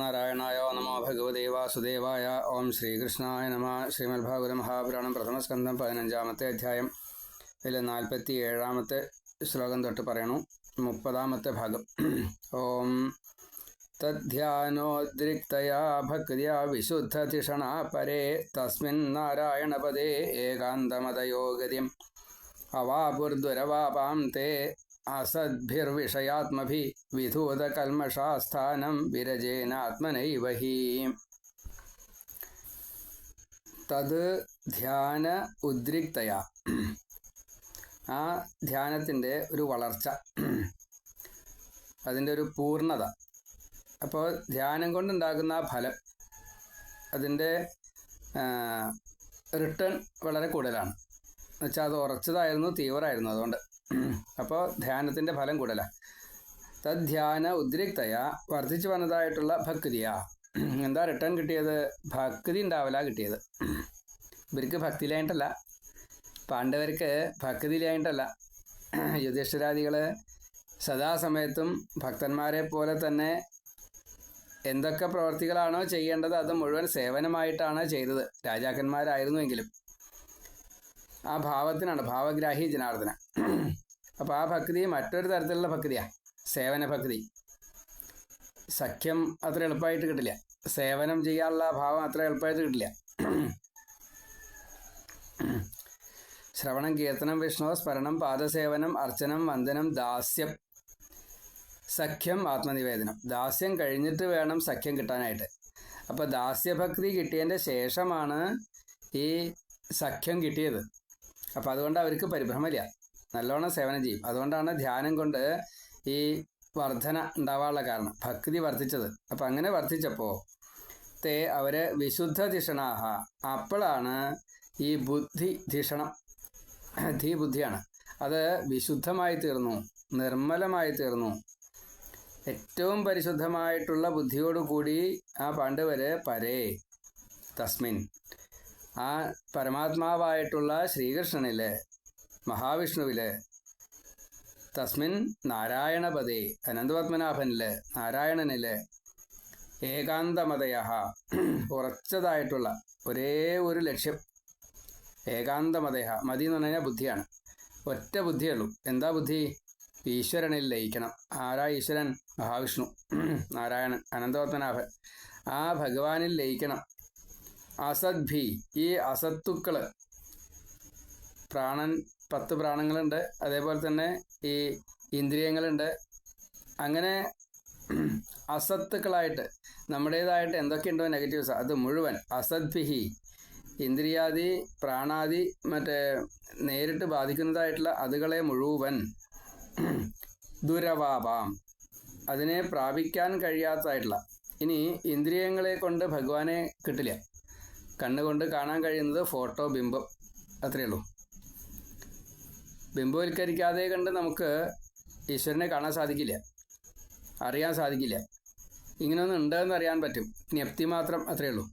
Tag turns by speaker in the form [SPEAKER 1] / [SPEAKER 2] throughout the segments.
[SPEAKER 1] നാരായണായ നമോ ഭഗവതേ വാസുദേവായ. ഓം ശ്രീകൃഷ്ണായ നമ. ശ്രീമദ് ഭാഗവത മഹാപുരാണം പ്രഥമസ്കന്ധം പതിനഞ്ചാമത്തെ അധ്യായം. ഇതിൽ നാൽപ്പത്തി ഏഴാമത്തെ ശ്ലോകം തൊട്ട് പറയണു. മുപ്പതാമത്തെ ഭാഗം. ഓം തദ്ധ്യാനോദ്രിക്തയാ ഭക്തിയാ വിശുദ്ധതിഷണാ പരേ. തസ്മിൻ നാരായണപദേ. ഏകാന്തമതയോഗതിം. അവാപുർദുരവാപാം തേ. അസദ്ഭിർവിഷയാത്മഭി വിധൂതകൽമഷാസ്ഥാനം വിരജേനാത്മനൈവ ഹി തത് ധ്യാന ഉദ്രിക്തയ ആ ധ്യാനത്തിന്റെ ഒരു വളർച്ച അതിന്റെ ഒരു പൂർണത. അപ്പോൾ ധ്യാനം കൊണ്ടുണ്ടാകുന്ന ആ ഫലം അതിന്റെ റിട്ടേൺ വളരെ കൂടുതലാണ്. എന്നുവെച്ചാൽ അത് ഉറച്ചതായിരുന്നു തീവ്രമായിരുന്നു അതുകൊണ്ട്. അപ്പോൾ ധ്യാനത്തിന്റെ ഫലം കൂടല. തദ്ധ്യാന ഉദ്രിക്തയ വർദ്ധിച്ചു വന്നതായിട്ടുള്ള ഭക്തിയാ. എന്താ റിട്ടേൺ കിട്ടിയത്? ഭക്തി ഉണ്ടാവില്ല കിട്ടിയത്. ഇവർക്ക് ഭക്തിയിലായിട്ടല്ല. പാണ്ഡവർക്ക് ഭക്തിയിലായിട്ടല്ല. യുധിഷ്ഠിരാദികൾ സദാസമയത്തും ഭക്തന്മാരെ പോലെ തന്നെ എന്തൊക്കെ പ്രവർത്തികളാണോ ചെയ്യേണ്ടത് അത് മുഴുവൻ സേവനമായിട്ടാണ് ചെയ്തത്. രാജാക്കന്മാരായിരുന്നുവെങ്കിലും. ആ ഭാവത്തിനാണ് ഭാവഗ്രാഹി ജനാർദ്ദന. അപ്പോൾ ആ ഭക്തി മറ്റൊരു തരത്തിലുള്ള ഭക്തിയാണ് സേവന ഭക്തി. സഖ്യം അത്ര എളുപ്പമായിട്ട് കിട്ടില്ല. സേവനം ചെയ്യാനുള്ള ഭാവം അത്ര എളുപ്പമായിട്ട് കിട്ടില്ല. ശ്രവണം കീർത്തനം വിഷ്ണു സ്മരണം പാദസേവനം അർച്ചനം വന്ദനം ദാസ്യം. സഖ്യം ആത്മനിവേദനം. ദാസ്യം കഴിഞ്ഞിട്ട് വേണം സഖ്യം കിട്ടാനായിട്ട്. അപ്പോൾ ദാസ്യഭക്തി കിട്ടിയതിന്റെ ശേഷമാണ് ഈ സഖ്യം കിട്ടിയത്. അപ്പോൾ അതുകൊണ്ട് അവർക്ക് പരിഭ്രമമില്ല. നല്ലോണം സേവനം ചെയ്യും. അതുകൊണ്ടാണ് ധ്യാനം കൊണ്ട് ഈ വർധന ഉണ്ടാവാനുള്ള കാരണം. ഭക്തി വർദ്ധിച്ചത് അപ്പം അങ്ങനെ വർദ്ധിച്ചപ്പോൾ തേ അവർ വിശുദ്ധ ധിഷണാഹ അപ്പോഴാണ് ഈ ബുദ്ധി ധിഷണം ധീ ബുദ്ധിയാണ്. അത് വിശുദ്ധമായി തീർന്നു നിർമ്മലമായി തീർന്നു. ഏറ്റവും പരിശുദ്ധമായിട്ടുള്ള ബുദ്ധിയോടുകൂടി ആ പാണ്ഡവര് പരേ തസ്മിൻ. ആ പരമാത്മാവായിട്ടുള്ള ശ്രീകൃഷ്ണനിൽ മഹാവിഷ്ണുവിൽ തസ്മിൻ നാരായണപദേ അനന്തപത്മനാഭനിൽ നാരായണനിൽ ഏകാന്തമതയ ഉറച്ചതായിട്ടുള്ള ഒരേ ഒരു ലക്ഷ്യം. ഏകാന്തമതയ മതി എന്ന് പറഞ്ഞു കഴിഞ്ഞാൽ ബുദ്ധിയാണ്. ഒറ്റ ബുദ്ധിയുള്ളൂ എന്താ ബുദ്ധി? ഈശ്വരനിൽ ലയിക്കണം. ആരാ ഈശ്വരൻ? മഹാവിഷ്ണു. നാരായണൻ അനന്തപത്മനാഭൻ. ആ ഭഗവാനിൽ ലയിക്കണം. അസദ്ഭി ഈ അസത്തുക്കൾ പ്രാണൻ പത്ത് പ്രാണങ്ങളുണ്ട്. അതേപോലെ തന്നെ ഈ ഇന്ദ്രിയങ്ങളുണ്ട്. അങ്ങനെ അസത്തുക്കളായിട്ട് നമ്മുടേതായിട്ട് എന്തൊക്കെയുണ്ടോ നെഗറ്റീവ്സ് അത് മുഴുവൻ അസദ്ഭിഹി ഇന്ദ്രിയാദി പ്രാണാദി മറ്റേ നേരിട്ട് ബാധിക്കുന്നതായിട്ടുള്ള അതുകളെ മുഴുവൻ ദുരവാപാം. അതിനെ പ്രാപിക്കാൻ കഴിയാത്തതായിട്ടുള്ള. ഇനി ഇന്ദ്രിയങ്ങളെ കൊണ്ട് ഭഗവാനെ കിട്ടില്ല. കണ്ണുകൊണ്ട് കാണാൻ കഴിയുന്നത് ഫോട്ടോ ബിംബം അത്രയേ ഉള്ളൂ. ബിംബവൽക്കരിക്കാതെ കണ്ട് നമുക്ക് ഈശ്വരനെ കാണാൻ സാധിക്കില്ല. അറിയാൻ സാധിക്കില്ല. ഇങ്ങനെയൊന്നും ഉണ്ടെന്ന് അറിയാൻ പറ്റും. ജ്ഞപ്തി മാത്രം അത്രയേ ഉള്ളൂ.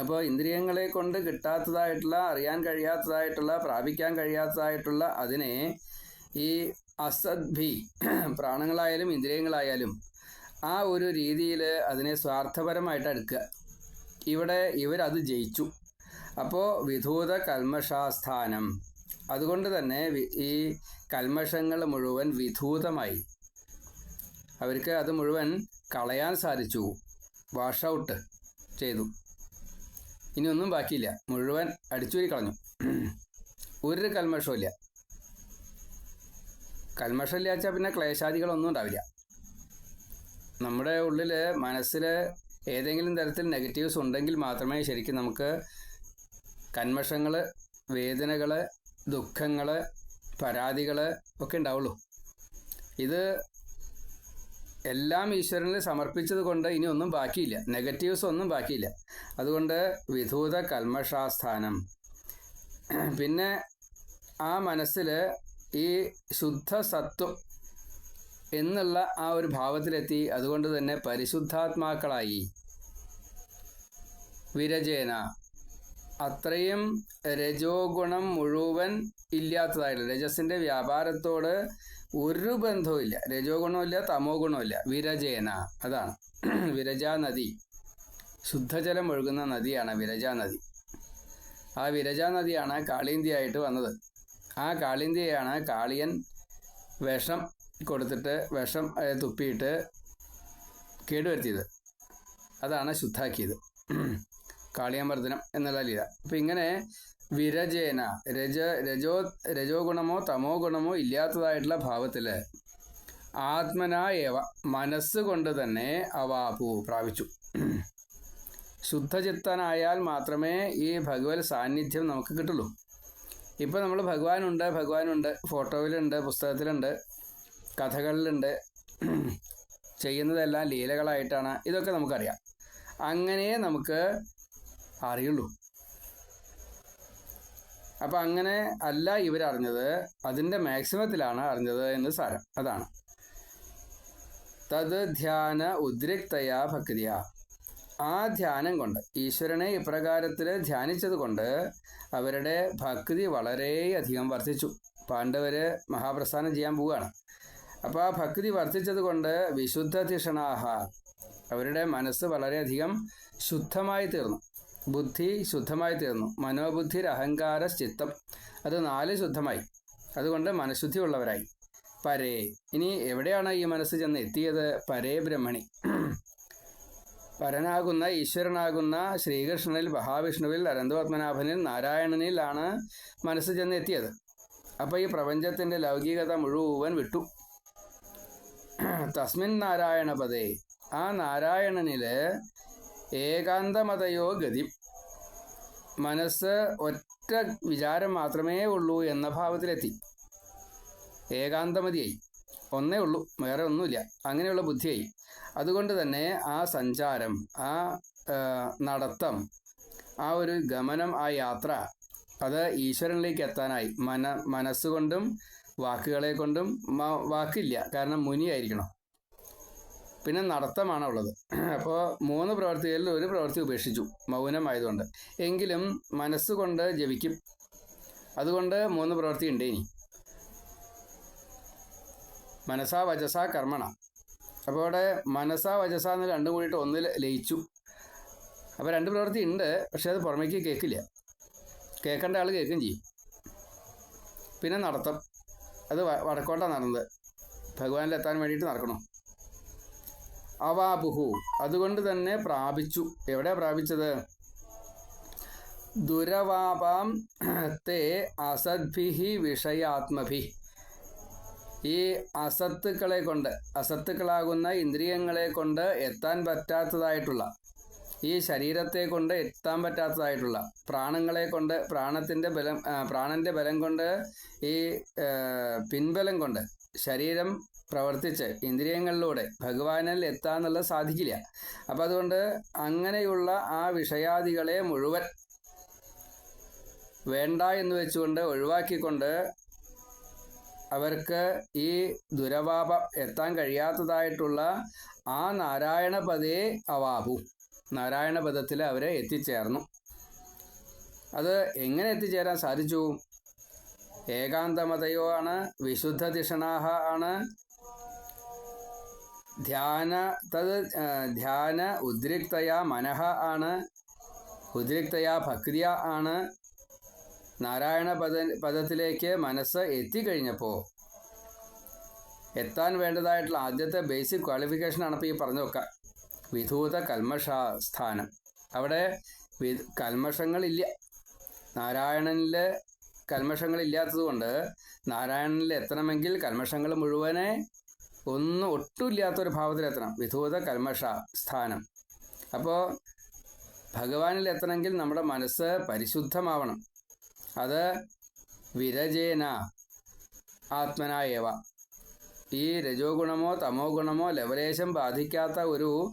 [SPEAKER 1] അപ്പോൾ ഇന്ദ്രിയങ്ങളെ കൊണ്ട് കിട്ടാത്തതായിട്ടുള്ള അറിയാൻ കഴിയാത്തതായിട്ടുള്ള പ്രാപിക്കാൻ കഴിയാത്തതായിട്ടുള്ള അതിനെ ഈ അസദ്ഭി പ്രാണങ്ങളായാലും ഇന്ദ്രിയങ്ങളായാലും ആ ഒരു രീതിയിൽ അതിനെ സ്വാർത്ഥപരമായിട്ട് എടുക്കുക. ഇവിടെ ഇവരത് ജയിച്ചു. അപ്പോൾ വിധൂത കൽമഷാസ്ഥാനം. അതുകൊണ്ട് തന്നെ ഈ കൽമഷങ്ങൾ മുഴുവൻ വിധൂതമായി. അവർക്ക് അത് മുഴുവൻ കളയാൻ സാധിച്ചു. വാഷ് ഔട്ട് ചെയ്തു. ഇനി ഒന്നും ബാക്കിയില്ല. മുഴുവൻ അടിച്ചുരി കളഞ്ഞു. ഒരു കൽമഷവും ഇല്ല കൽമഷമില്ല വെച്ചാൽ പിന്നെ ക്ലേശാദികളൊന്നും ഉണ്ടാവില്ല. നമ്മുടെ ഉള്ളിൽ മനസ്സിൽ ഏതെങ്കിലും തരത്തിൽ നെഗറ്റീവ്സ് ഉണ്ടെങ്കിൽ മാത്രമേ ശരിക്കും നമുക്ക് കന്മഷങ്ങൾ വേദനകൾ ദുഃഖങ്ങൾ പരാതികൾ ഒക്കെ ഉണ്ടാവുള്ളൂ. ഇത് എല്ലാം ഈശ്വരനിൽ സമർപ്പിച്ചത് കൊണ്ട് ഇനി ഒന്നും ബാക്കിയില്ല. നെഗറ്റീവ്സ് ഒന്നും ബാക്കിയില്ല. അതുകൊണ്ട് വിധൂത കൽമഷാസ്ഥാനം. പിന്നെ ആ മനസ്സിൽ ഈ ശുദ്ധ സത്വം എന്നുള്ള ആ ഒരു ഭാവത്തിലെത്തി. അതുകൊണ്ട് തന്നെ പരിശുദ്ധാത്മാക്കളായി. വിരജേന. അത്രയും രജോഗുണം മുഴുവൻ ഇല്ലാത്തതായില്ല. രജസിന്റെ വ്യാപാരത്തോട് ഒരു ബന്ധവുമില്ല രജോ ഗുണമില്ല തമോ ഗുണമില്ല വിരജേന. അതാണ്. വിരജാ നദി. ശുദ്ധജലം ഒഴുകുന്ന നദിയാണ് വിരജാ നദി. ആ വിരജാ നദിയാണ് കാളിന്തിയായിട്ട് വന്നത്. ആ കാളിന്തിയാണ് കാളിയൻ വിഷം കൊടുത്തിട്ട് വിഷം തുപ്പിയിട്ട് കേടുവരുത്തിയത്. അതാണ് ശുദ്ധാക്കിയത്. കാളിയമർദ്ദനം എന്നുള്ള ലീല. അപ്പം ഇങ്ങനെ വിരജേന രജ രജോ രജോ ഗുണമോ തമോ ഗുണമോ ഇല്ലാത്തതായിട്ടുള്ള ഭാവത്തിൽ ആത്മനായവ മനസ്സുകൊണ്ട് തന്നെ അവാപു പ്രാപിച്ചു. ശുദ്ധചിത്തനായാൽ മാത്രമേ ഈ ഭഗവത് സാന്നിധ്യം നമുക്ക് കിട്ടുള്ളൂ. ഇപ്പം നമ്മൾ ഭഗവാനുണ്ട് ഭഗവാനുണ്ട് ഫോട്ടോയിലുണ്ട് പുസ്തകത്തിലുണ്ട് കഥകളിലുണ്ട് ചെയ്യുന്നതെല്ലാം ലീലകളായിട്ടാണ് ഇതൊക്കെ നമുക്കറിയാം. അങ്ങനെ നമുക്ക് അറിയുള്ളൂ. അപ്പം അങ്ങനെ അല്ല ഇവരറിഞ്ഞത്. അതിന്റെ മാക്സിമത്തിലാണ് അറിഞ്ഞത് എന്ന് സാരം. അതാണ്. തത് ധ്യാന ഉദ്രിക്തയാ ഭക്തിയ. ആ ധ്യാനം കൊണ്ട് ഈശ്വരനെ ഇപ്രകാരത്തിൽ ധ്യാനിച്ചത് കൊണ്ട് അവരുടെ ഭക്തി വളരെയധികം വർദ്ധിച്ചു. പാണ്ഡവര് മഹാപ്രസ്ഥാനം ചെയ്യാൻ പോവുകയാണ്. അപ്പോൾ ആ ഭക്തി വർദ്ധിച്ചത് കൊണ്ട് വിശുദ്ധ തിഷണാഹ അവരുടെ മനസ്സ് വളരെയധികം ശുദ്ധമായി തീർന്നു ബുദ്ധി ശുദ്ധമായി തീർന്നു. മനോബുദ്ധി അഹങ്കാര ചിത്തം. അത് നാല് ശുദ്ധമായി. അതുകൊണ്ട് മനഃശുദ്ധി ഉള്ളവരായി പരേ. ഇനി എവിടെയാണ് ഈ മനസ്സ് ചെന്ന് എത്തിയത് പരേ ബ്രഹ്മണി. പരനാകുന്ന ഈശ്വരനാകുന്ന ശ്രീകൃഷ്ണനിൽ മഹാവിഷ്ണുവിൽ അനന്തപത്മനാഭനിൽ നാരായണനിലാണ് മനസ്സ് ചെന്ന് എത്തിയത് അപ്പോൾ ഈ പ്രപഞ്ചത്തിന്റെ ലൗകികത മുഴുവൻ വിട്ടു. തസ്മിൻ നാരായണപദേ. ആ നാരായണനിൽ ഏകാന്തമതയോ ഗതി. മനസ്സ് ഒറ്റ വിചാരം മാത്രമേ ഉള്ളൂ എന്ന ഭാവത്തിലെത്തി. ഏകാന്തമതിയായി. ഒന്നേ ഉള്ളൂ വേറെ ഒന്നുമില്ല. അങ്ങനെയുള്ള ബുദ്ധിയായി. അതുകൊണ്ട് തന്നെ ആ സഞ്ചാരം ആ നടത്തം ആ ഒരു ഗമനം ആ യാത്ര അത് ഈശ്വരനിലേക്ക് എത്താനായി. മന മനസ്സുകൊണ്ടും വാക്കുകളെ കൊണ്ടും വാക്കില്ല. കാരണം മുനിയായിരിക്കണം. പിന്നെ നടത്തമാണ് ഉള്ളത് അപ്പോൾ മൂന്ന് പ്രവൃത്തികളിൽ ഒരു പ്രവൃത്തി ഉപേക്ഷിച്ചു മൗനമായതുകൊണ്ട്. എങ്കിലും മനസ്സുകൊണ്ട് ജപിക്കും. അതുകൊണ്ട് മൂന്ന് പ്രവൃത്തി ഉണ്ട് ഇനി. മനസാ വചസ കർമ്മണ. അപ്പോൾ അവിടെ മനസാ വചസ എന്ന് രണ്ടും കൂടിയിട്ട് ഒന്നിൽ ലയിച്ചു. അപ്പോൾ രണ്ട് പ്രവൃത്തി ഉണ്ട് പക്ഷേ അത് പുറമേക്ക് കേൾക്കില്ല. കേൾക്കേണ്ട ആൾ കേൾക്കുകയും ചെയ്യും. പിന്നെ നടത്തം. അത് വടക്കോട്ടാണ് നടന്നത്. ഭഗവാനിലെത്താൻ വേണ്ടിയിട്ട് നടക്കണം? അവാബുഹു. അതുകൊണ്ട് തന്നെ പ്രാപിച്ചു. എവിടെ പ്രാപിച്ചത്? ദുരവാപാം തേ അസദ്ഭിഹി വിഷയാത്മഭി. ഈ അസത്തുക്കളെ കൊണ്ട് അസത്തുക്കളാകുന്ന ഇന്ദ്രിയങ്ങളെ കൊണ്ട് എത്താൻ പറ്റാത്തതായിട്ടുള്ള ഈ ശരീരത്തെ കൊണ്ട് എത്താൻ പറ്റാത്തതായിട്ടുള്ള പ്രാണങ്ങളെ കൊണ്ട് പ്രാണത്തിന്റെ ബലം പ്രാണന്റെ ബലം കൊണ്ട് ഈ പിൻബലം കൊണ്ട് ശരീരം പ്രവർത്തിച്ച് ഇന്ദ്രിയങ്ങളിലൂടെ ഭഗവാനിൽ എത്താന്നുള്ളത് സാധിക്കില്ല. അപ്പം അതുകൊണ്ട് അങ്ങനെയുള്ള ആ വിഷയാദികളെ മുഴുവൻ വേണ്ട എന്ന് വെച്ചുകൊണ്ട് ഒഴിവാക്കിക്കൊണ്ട് അവർക്ക് ഈ ദുരവാപം എത്താൻ കഴിയാത്തതായിട്ടുള്ള ആ നാരായണപദേ അവാപു നാരായണപദത്തിൽ അവരെ എത്തിച്ചേർന്നു. അത് എങ്ങനെ എത്തിച്ചേരാൻ സാധിച്ചു? ഏകാന്തമതയോ ആണ്? വിശുദ്ധ ദിഷണാഹ ആണ്? ധ്യാന തത് ധ്യാന ഉദ്രിക്തയ മനഃ ആണ്. ഉദ്രിക്തയ ഭക്തിയ ആണ്. നാരായണ പദ പദത്തിലേക്ക് മനസ്സ് എത്തിക്കഴിഞ്ഞപ്പോൾ എത്താൻ വേണ്ടതായിട്ടുള്ള ആദ്യത്തെ ബേസിക് ക്വാളിഫിക്കേഷനാണ് ഇപ്പോൾ ഈ പറഞ്ഞൊക്കെ വിധൂത കൽമഷ സ്ഥാനം അവിടെ വി കൽമഷങ്ങളില്ല നാരായണനിൽ കൽമഷങ്ങളില്ലാത്തതുകൊണ്ട് നാരായണനിൽ എത്തണമെങ്കിൽ കൽമഷങ്ങൾ മുഴുവനെ ഒന്നും ഒട്ടുമില്ലാത്ത ഒരു ഭാവത്തിലെത്തണം. വിധൂത കൽമഷ സ്ഥാനം. അപ്പോൾ ഭഗവാനിൽ എത്തണമെങ്കിൽ നമ്മുടെ മനസ്സ് പരിശുദ്ധമാവണം. അത് വിരജേന ആത്മനായവ. ഈ രജോ ഗുണമോ തമോ ഗുണമോ ലവലേശം ബാധിക്കാത്ത ഒരു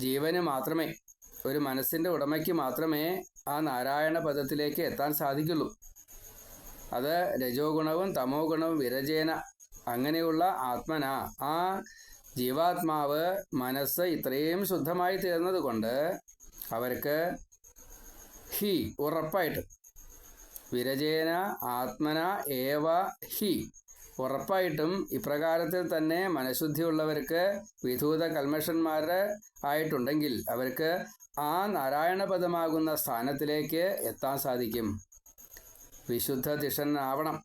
[SPEAKER 1] ജീവന് മാത്രമേ ഒരു മനസ്സിന്റെ ഉടമയ്ക്ക് മാത്രമേ ആ നാരായണ പദത്തിലേക്ക് എത്താൻ സാധിക്കുള്ളൂ. അത് രജോ ഗുണവും തമോ ഗുണവും വിരജേന അങ്ങനെയുള്ള ആത്മന. ആ ജീവാത്മാവ് മനസ്സ് ഇത്രയും ശുദ്ധമായി തീർന്നത് കൊണ്ട് അവർക്ക് ഹി ഉറപ്പായിട്ട്. വിരജേന ആത്മന ഏവ ഹി ഉറപ്പായിട്ടും ഇപ്രകാരത്തിൽ തന്നെ മനഃശുദ്ധിയുള്ളവർക്ക് വിധൂത കൽമഷന്മാർ ആയിട്ടുണ്ടെങ്കിൽ അവർക്ക് ആ നാരായണപദമാകുന്ന സ്ഥാനത്തിലേക്ക് എത്താൻ സാധിക്കും. വിശുദ്ധ ദിഷനാവണം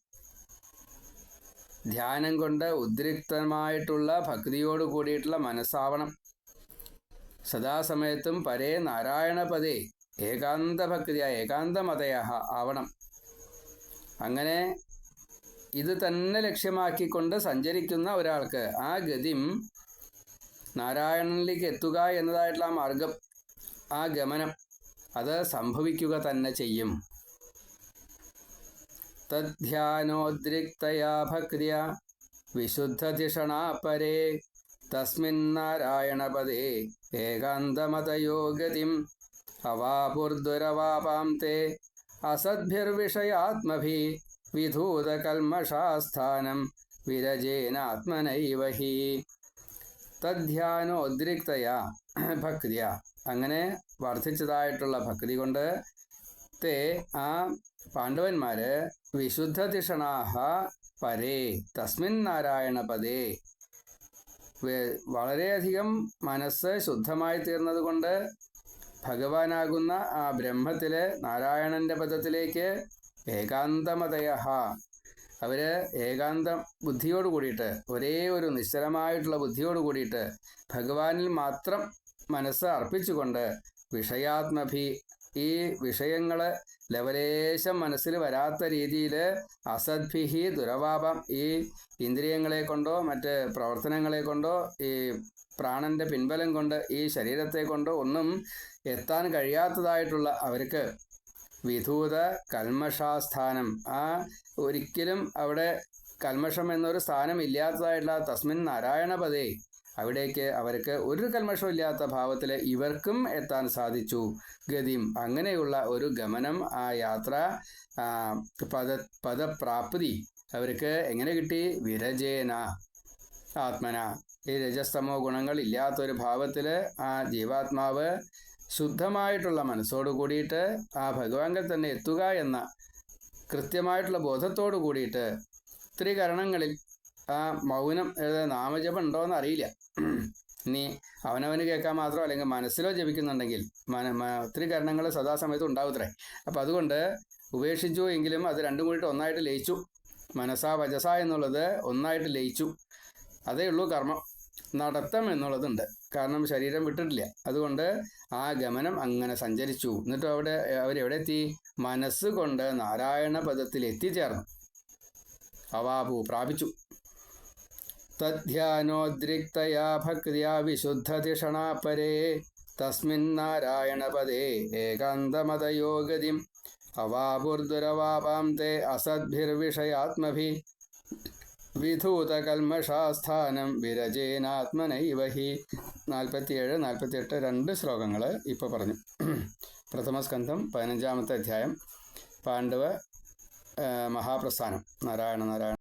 [SPEAKER 1] ധ്യാനം കൊണ്ട് ഉദ്രിക്തമായിട്ടുള്ള ഭക്തിയോട് കൂടിയിട്ടുള്ള മനസ്സാവണം. സദാസമയത്തും പരേ നാരായണപദേ ഏകാന്ത ഭക്തിയ ഏകാന്തമതയ ആവണം. അങ്ങനെ ഇത് തന്നെ ലക്ഷ്യമാക്കിക്കൊണ്ട് സഞ്ചരിക്കുന്ന ഒരാൾക്ക് ആ ഗതിം നാരായണനിലേക്ക് എത്തുക എന്നതായിട്ടുള്ള മാർഗം ആ ഗമനം അത് സംഭവിക്കുക തന്നെ ചെയ്യും. തദ്ധ്യാനോദ്രിക്തയാ ഭക്തിയ വിശുദ്ധധിഷണാ പരേ തസ്മിന്നാരായണപദേ ഏകാന്തമതയോഗതിം അവാപുർദുരവാപാം തേ അസദ്ഭിർവിഷയാത്മഭി വിധൂതകൽമഷാസ്ഥാനം വിരജേനാത്മനൈവ ഹി തദ്ധ്യാനോദ്രിക്തയാ ഭക്തിയ അങ്ങനെ വർദ്ധിച്ചതായിട്ടുള്ള ഭക്തി കൊണ്ട് തേ ആ പാണ്ഡവന്മാര് വിശുദ്ധതിഷണാഹ പരേ തസ്മിൻ നാരായണ പദേ വളരെയധികം മനസ്സ് ശുദ്ധമായി തീർന്നതുകൊണ്ട് ഭഗവാനാകുന്ന ആ ബ്രഹ്മത്തിലെ നാരായണന്റെ പദത്തിലേക്ക് ഏകാന്തമതയ അവർ ഏകാന്ത ബുദ്ധിയോട് കൂടിയിട്ട് ഒരേ ഒരു നിശ്ചലമായിട്ടുള്ള ബുദ്ധിയോട് കൂടിയിട്ട് ഭഗവാനിൽ മാത്രം മനസ്സ് അർപ്പിച്ചുകൊണ്ട് വിഷയാത്മഭി ഈ വിഷയങ്ങൾ ലവലേശം മനസ്സിൽ വരാത്ത രീതിയിൽ അസദ്ഭിഹി ദുരവാപം ഈ ഇന്ദ്രിയങ്ങളെ കൊണ്ടോ മറ്റ് പ്രവർത്തനങ്ങളെ കൊണ്ടോ ഈ പ്രാണന്റെ പിൻബലം കൊണ്ട് ഈ ശരീരത്തെ കൊണ്ടോ ഒന്നും എത്താൻ കഴിയാത്തതായിട്ടുള്ള അവർക്ക് വിധൂത കൽമഷാസ്ഥാനം. ആ ഒരിക്കലും അവിടെ കൽമഷം എന്നൊരു സ്ഥാനം ഇല്ലാത്തതായിട്ടുള്ള തസ്മിൻ നാരായണപദേ അവിടേക്ക് അവർക്ക് ഒരു കൽമഷവും ഇല്ലാത്ത ഭാവത്തിൽ ഇവർക്കും എത്താൻ സാധിച്ചു. ഗതിം അങ്ങനെയുള്ള ഒരു ഗമനം ആ യാത്ര പദ പദപ്രാപ്തി അവർക്ക് എങ്ങനെ കിട്ടി? വിരജേന ആത്മന. ഈ രജസ്തമോ ഗുണങ്ങൾ ഇല്ലാത്തൊരു ഭാവത്തിൽ ആ ജീവാത്മാവ് ശുദ്ധമായിട്ടുള്ള മനസ്സോട് കൂടിയിട്ട് ആ ഭഗവാങ്കൽ തന്നെ എത്തുക എന്ന കൃത്യമായിട്ടുള്ള ബോധത്തോടു കൂടിയിട്ട് ത്രികരണങ്ങളിൽ ആ മൗനം നാമജപം ഉണ്ടോ എന്ന് അറിയില്ല. ഇനി അവനവന് കേൾക്കാൻ മാത്രം അല്ലെങ്കിൽ മനസ്സിലോ ജപിക്കുന്നുണ്ടെങ്കിൽ ഒത്തിരി കരണങ്ങൾ സദാസമയത്ത് ഉണ്ടാവത്രേ. അപ്പം അതുകൊണ്ട് ഉപേക്ഷിച്ചു എങ്കിലും അത് രണ്ടും കൂടിയിട്ട് ഒന്നായിട്ട് ലയിച്ചു. മനസ്സാ വജസ എന്നുള്ളത് ഒന്നായിട്ട് ലയിച്ചു. അതേ ഉള്ളൂ കർമ്മം. നടത്തം എന്നുള്ളതുണ്ട്. കാരണം ശരീരം വിട്ടിട്ടില്ല. അതുകൊണ്ട് ആ ഗമനം അങ്ങനെ സഞ്ചരിച്ചു. എന്നിട്ട് അവിടെ അവരെവിടെ എത്തി മനസ്സുകൊണ്ട് നാരായണ പദത്തിൽ എത്തിച്ചേർന്നു അവാപു പ്രാപിച്ചു. തദ്ധ്യാനോദ്രിക്തയാ ഭക്തിയാ വിശുദ്ധതിഷണാ പരേ തസ്മിന്നാരായണപദേ ഏകാന്തമതയോഗതിം അവാപുർദുരവാപാം തേ അസദ്ഭിർവിഷയാത്മഭി വിധൂതകൽമഷാസ്ഥാനം വിരജേനാത്മനൈവ ഹി നാൽപ്പത്തിയേഴ് നാൽപ്പത്തിയെട്ട് രണ്ട് ശ്ലോകങ്ങൾ ഇപ്പോൾ പറഞ്ഞു. പ്രഥമസ്കന്ധം പതിനഞ്ചാമത്തെ അധ്യായം പാണ്ഡവ മഹാപ്രസ്ഥാനം നാരായണ നാരായണ